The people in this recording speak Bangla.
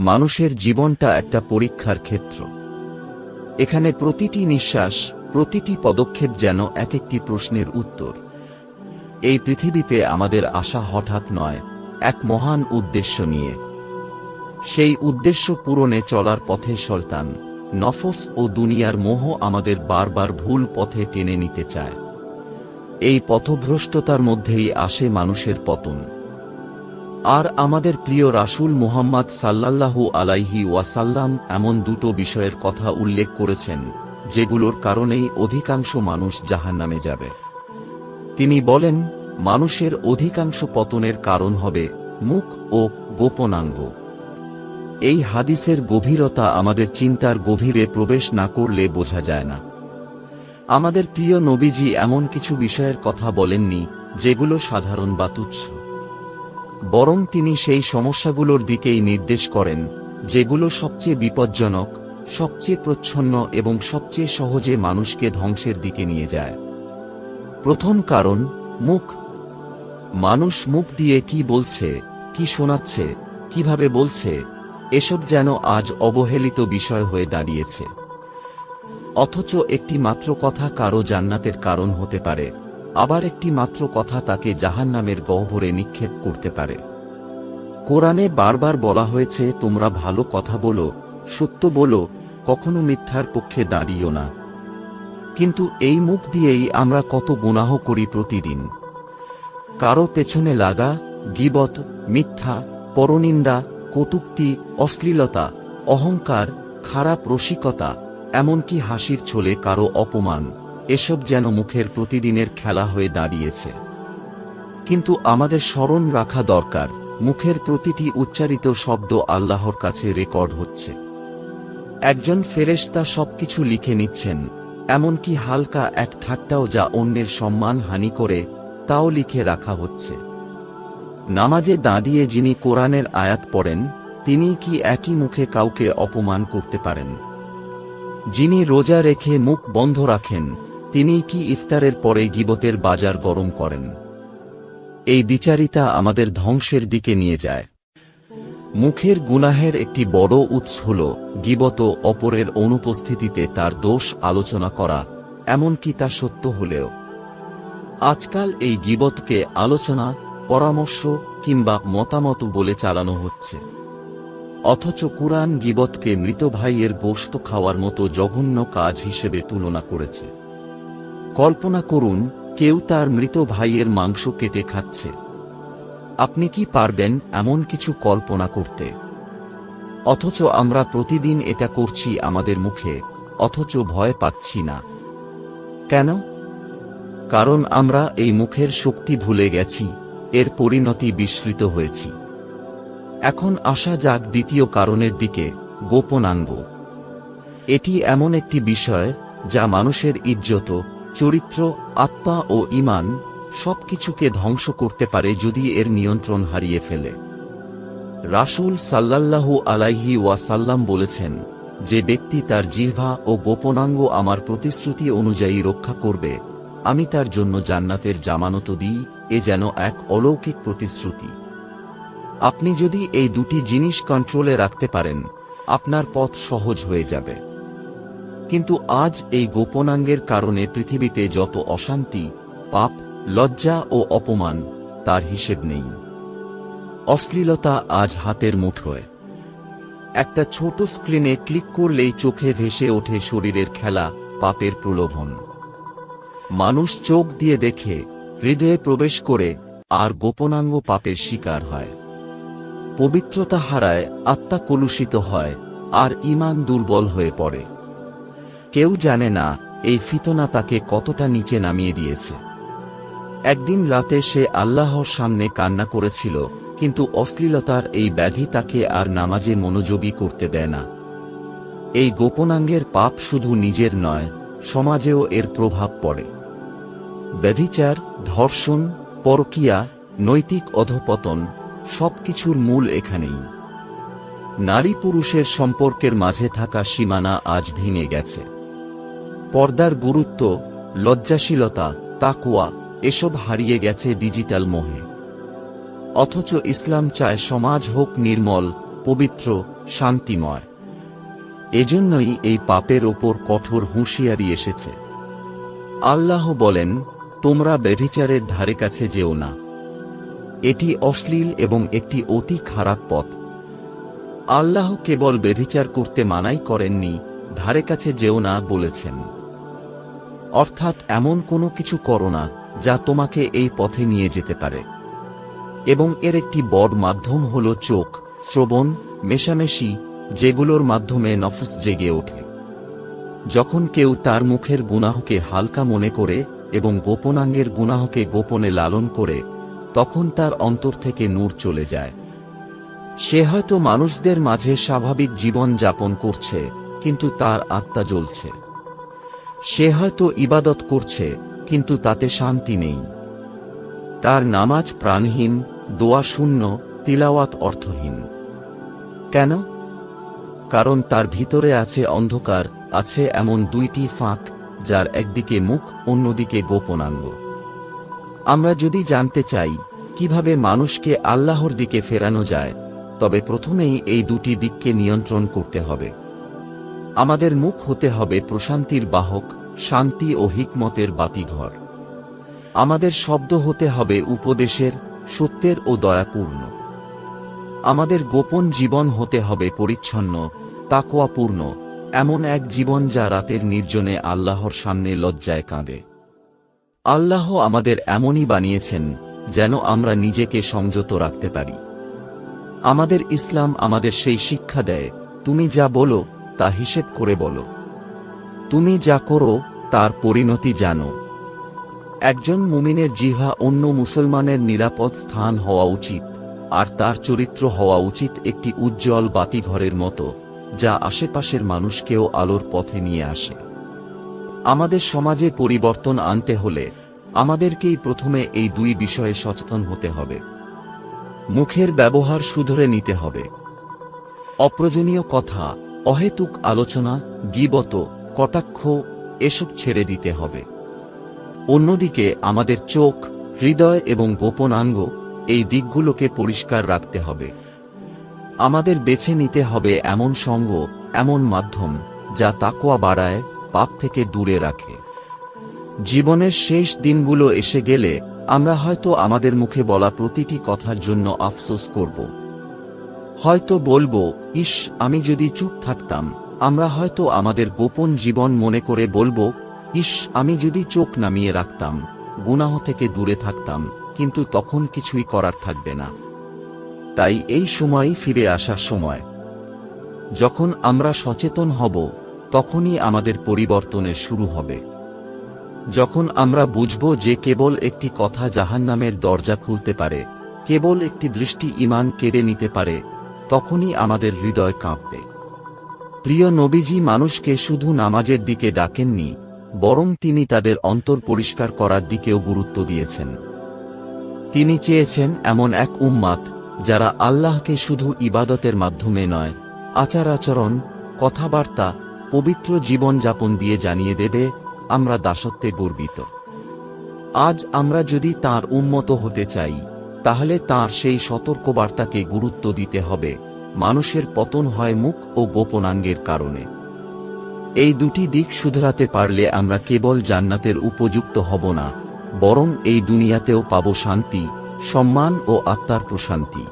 মানুষের জীবনটা একটা পরীক্ষার ক্ষেত্র। এখানে প্রতিটি নিঃশ্বাস, প্রতিটি পদক্ষেপ যেন এক একটি প্রশ্নের উত্তর। এই পৃথিবীতে আমাদের আশা হঠাৎ নয়, এক মহান উদ্দেশ্য নিয়ে। সেই উদ্দেশ্য পূরণে চলার পথে সলতান নফস ও দুনিয়ার মোহ আমাদের বারবার ভুল পথে টেনে নিতে চায়। এই পথভ্রষ্টতার মধ্যেই আসে মানুষের পতন। আর আমাদের প্রিয় রাসূল মুহাম্মদ সাল্লাল্লাহু আলাইহি ওয়াসাল্লাম এমন দুটো বিষয়ের কথা উল্লেখ করেছেন, যেগুলোর কারণেই অধিকাংশ মানুষ জাহান্নামে যাবে। তিনি বলেন, মানুষের অধিকাংশ পতনের কারণ হবে মুখ ও গোপনাঙ্গ। এই হাদিসের গভীরতা আমাদের চিন্তার গভীরে প্রবেশ না করলে বোঝা যায় না। আমাদের প্রিয় নবীজি এমন কিছু বিষয়ের কথা বলেননি, যেগুলো সাধারণ বা তুচ্ছ। বরং তিনি সেই সমস্যাগুলোর দিকেই নির্দেশ করেন, যেগুলো সবচেয়ে বিপজ্জনক, সবচেয়ে প্রচ্ছন্ন এবং সবচেয়ে সহজে মানুষকে ধ্বংসের দিকে নিয়ে যায়। প্রথম কারণ, মুখ। মানুষ মুখ দিয়ে কি বলছে, কি শোনাচ্ছে, কীভাবে বলছে, এসব যেন আজ অবহেলিত বিষয় হয়ে দাঁড়িয়েছে। অথচ একটি মাত্র কথা কারও জান্নাতের কারণ হতে পারে। আবার একটি মাত্র কথা তাকে জাহান্নামের গহ্বরে নিক্ষেপ করতে পারে। কোরআনে বারবার বলা হয়েছে, তোমরা ভালো কথা বলো, সত্য বলো, কখনো মিথ্যার পক্ষে দাঁড়িও না। কিন্তু এই মুখ দিয়েই আমরা কত গুনাহ করি প্রতিদিন। কারও পেছনে লাগা, গিবত, মিথ্যা, পরনিন্দা, কটুক্তি, অশ্লীলতা, অহংকার, খারাপ রসিকতা, এমনকি হাসির ছলে কারও অপমান। এসব যেন মুখের প্রতিদিনের খেলা হয়ে দাঁড়িয়েছে। কিন্তু আমাদের স্মরণ রাখা দরকার, মুখের প্রতিটি উচ্চারিত শব্দ আল্লাহর কাছে রেকর্ড হচ্ছে। একজন ফেরেশতা সবকিছু লিখে নিচ্ছেন, এমনকি হালকা এক ঠাট্টাও যা অন্যের সম্মান হানি করে, তাও লিখে রাখা হচ্ছে। নামাজে দাঁড়িয়ে যিনি কোরআনের আয়াত পড়েন, তিনি কি একই মুখে কাউকে অপমান করতে পারেন? যিনি রোজা রেখে মুখ বন্ধ রাখেন তিনি কি ইফতারের পরে গিবতের বাজার গরম করেন? এই বিচারিতা আমাদের ধ্বংসের দিকে নিয়ে যায়। মুখের গুনাহের একটি বড় উৎস হল গিবত অপরের অনুপস্থিতিতে তার দোষ আলোচনা করা, এমনকি তা সত্য হলেও। আজকাল এই গিবতকে আলোচনা, পরামর্শ কিংবা মতামত বলে চালানো হচ্ছে। অথচ কুরআন গিবতকে মৃত ভাইয়ের গোশত খাওয়ার মতো জঘন্য কাজ হিসেবে তুলনা করেছে। কল্পনা করুন, কেউ তার মৃত ভাইয়ের মাংস কেটে খাচ্ছে। আপনি কি পারবেন এমন কিছু কল্পনা করতে? অথচ আমরা প্রতিদিন এটা করছি আমাদের মুখে, অথচ ভয় পাচ্ছি না। কেন? কারণ আমরা এই মুখের শক্তি ভুলে গেছি, এর পরিণতি বিস্মৃত হয়েছি। এখন আসা যাক দ্বিতীয় কারণের দিকে গোপন গোপনাঙ্গ। এটি এমন একটি বিষয়, যা মানুষের ইজ্জত চরিত্র, আত্মা ও ইমান সবকিছুকে ধ্বংস করতে পারে যদি এর নিয়ন্ত্রণ হারিয়ে ফেলে। রাসূল সাল্লাল্লাহু আলাইহি ওয়াসাল্লাম বলেছেন, যে ব্যক্তি তার জিহ্বা ও গোপনাঙ্গ আমার প্রতিশ্রুতি অনুযায়ী রক্ষা করবে, আমি তার জন্য জান্নাতের জামানত দিই, এ যেন এক অলৌকিক প্রতিশ্রুতি। আপনি যদি এই দুটি জিনিস কন্ট্রোলে রাখতে পারেন, আপনার পথ সহজ হয়ে যাবে। কিন্তু আজ এই গোপনাঙ্গের কারণে পৃথিবীতে যত অশান্তি, পাপ, লজ্জা ও অপমান, তার হিসেব নেই। অশ্লীলতা আজ হাতের মুঠোয়। একটা ছোট স্ক্রিনে ক্লিক করলেই চোখে ভেসে ওঠে শরীরের খেলা, পাপের প্রলোভন। মানুষ চোখ দিয়ে দেখে, হৃদয়ে প্রবেশ করে, আর গোপনাঙ্গ পাপের শিকার হয়। পবিত্রতা হারায়, আত্মা কলুষিত হয়, আর ইমান দুর্বল হয়ে পড়ে। কেউ জানে না, এই ফিতনা তাকে কতটা নিচে নামিয়ে দিয়েছে। একদিন রাতে সে আল্লাহর সামনে কান্না করেছিল, কিন্তু অশ্লীলতার এই ব্যাধি তাকে আর নামাজে মনোযোগী করতে দেয় না। এই গোপনাঙ্গের পাপ শুধু নিজের নয়, সমাজেও এর প্রভাব পড়ে। ব্যভিচার, ধর্ষণ, পরকিয়া, নৈতিক অধপতন, সবকিছুর মূল এখানেই। নারী পুরুষের সম্পর্কের মাঝে থাকা সীমানা আজ ভেঙে গেছে। পর্দার গুরুত্ব, লজ্জাশীলতা, তাকুয়া, এসব হারিয়ে গেছে ডিজিটাল মোহে। অথচ ইসলাম চায় সমাজ হোক নির্মল, পবিত্র, শান্তিময়। এজন্যই এই পাপের ওপর কঠোর হুঁশিয়ারি এসেছে। আল্লাহ বলেন, তোমরা ব্যভিচারের ধারে কাছে যেও না। এটি অশ্লীল এবং একটি অতি খারাপ পথ। আল্লাহ কেবল ব্যভিচার করতে মানাই করেননি, ধারে কাছে যেও না বলেছেন। অর্থাৎ এমন কোনো কিছু করো না, যা তোমাকে এই পথে নিয়ে যেতে পারে। এবং এর একটি বড় মাধ্যম হল চোখ, শ্রবণ, মেশামেশি, যেগুলোর মাধ্যমে নফস জেগে ওঠে। যখন কেউ তার মুখের গুনাহকে হালকা মনে করে এবং গোপনাঙ্গের গুনাহকে গোপনে লালন করে, তখন তার অন্তর থেকে নূর চলে যায়। সে হয়তো মানুষদের মাঝে স্বাভাবিক জীবন যাপন করছে, কিন্তু তার আত্মা জ্বলছে। সে হয়তো ইবাদত করছে, কিন্তু তাতে শান্তি নেই। তার নামাজ প্রাণহীন, দোয়া শূন্য, তিলাওয়াত অর্থহীন। কেন? কারণ তার ভিতরে আছে অন্ধকার, আছে এমন দুইটি ফাঁক, যার একদিকে মুখ, অন্যদিকে গোপনাঙ্গ। আমরা যদি জানতে চাই, কীভাবে মানুষকে আল্লাহর দিকে ফেরানো যায়, তবে প্রথমেই এই দুটি দিককে নিয়ন্ত্রণ করতে হবে। আমাদের মুখ হতে হবে প্রশান্তির বাহক, শান্তি ও হিকমতের বাতিঘর। আমাদের শব্দ হতে হবে উপদেশের, সত্যের ও দয়াপূর্ণ। আমাদের গোপন জীবন হতে হবে পরিচ্ছন্ন তাকোয়াপূর্ণ এমন এক জীবন যা রাতের নির্জনে আল্লাহর সামনে লজ্জায় কাঁদে। আল্লাহ আমাদের এমনই বানিয়েছেন, যেন আমরা নিজেকে সংযত রাখতে পারি। আমাদের ইসলাম আমাদের সেই শিক্ষা দেয়, তুমি যা বলো তা হিসেব করে বলো। তুমি যা করো, তার পরিণতি জানো। একজন মুমিনের জিহা অন্য মুসলমানের নিরাপদ স্থান হওয়া উচিত, আর তার চরিত্র হওয়া উচিত একটি উজ্জ্বল বাতিঘরের মতো, যা আশেপাশের মানুষকেও আলোর পথে নিয়ে আসে। আমাদের সমাজে পরিবর্তন আনতে হলে, আমাদেরকেই প্রথমে এই দুই বিষয়ে সচেতন হতে হবে। মুখের ব্যবহার শুধরে নিতে হবে। অপ্রয়োজনীয় কথা অহেতুক আলোচনা, গিবত, কটাক্ষ এসব ছেড়ে দিতে হবে। অন্যদিকে আমাদের চোখ, হৃদয় এবং গোপনাঙ্গ এই দিকগুলোকে পরিষ্কার রাখতে হবে। আমাদের বেছে নিতে হবে এমন সঙ্গ, এমন মাধ্যম, যা তাকোয়া বাড়ায়, পাপ থেকে দূরে রাখে। জীবনের শেষ দিনগুলো এসে গেলে আমরা হয়তো আমাদের মুখে বলা প্রতিটি কথার জন্য আফসোস করব। হয়তো বলব ইস আমি যদি চুপ থাকতাম, আমরা হয়তো আমাদের গোপন জীবন মনে করে বলব ইস আমি যদি চোখ নামিয়ে রাখতাম, গুনাহ থেকে দূরে থাকতাম, কিন্তু তখন কিছুই করার থাকবে না। তাই এই সময়ই ফিরে আসার সময়। যখন আমরা সচেতন হব, তখনই আমাদের পরিবর্তনের শুরু হবে। যখন আমরা বুঝব যে কেবল একটি কথা জাহান্নামের দরজা খুলতে পারে, কেবল একটি দৃষ্টি ইমান কেড়ে নিতে পারে তখনই আমাদের হৃদয় কাঁপবে। প্রিয় নবীজি মানুষকে শুধু নামাজের দিকে ডাকেননি, বরং তিনি তাদের অন্তর পরিষ্কার করার দিকেও গুরুত্ব দিয়েছেন। তিনি চেয়েছেন এমন এক উম্মাত, যারা আল্লাহকে শুধু ইবাদতের মাধ্যমে নয় আচার আচরণ কথাবার্তা, পবিত্র জীবনযাপন দিয়ে জানিয়ে দেবে, আমরা দাসত্বে গর্বিত। আজ আমরা যদি তার উন্মত হতে চাই তাহলে তার সেই সতর্কবার্তাকে গুরুত্ব দিতে হবে। মানুষের পতন হয় মুখ ও গোপনাঙ্গের কারণে। এই দুটি দিক শুধরাতে পারলে আমরা কেবল জান্নাতের উপযুক্ত হব না, বরং এই দুনিয়াতেও পাব শান্তি, সম্মান ও আত্মার প্রশান্তি।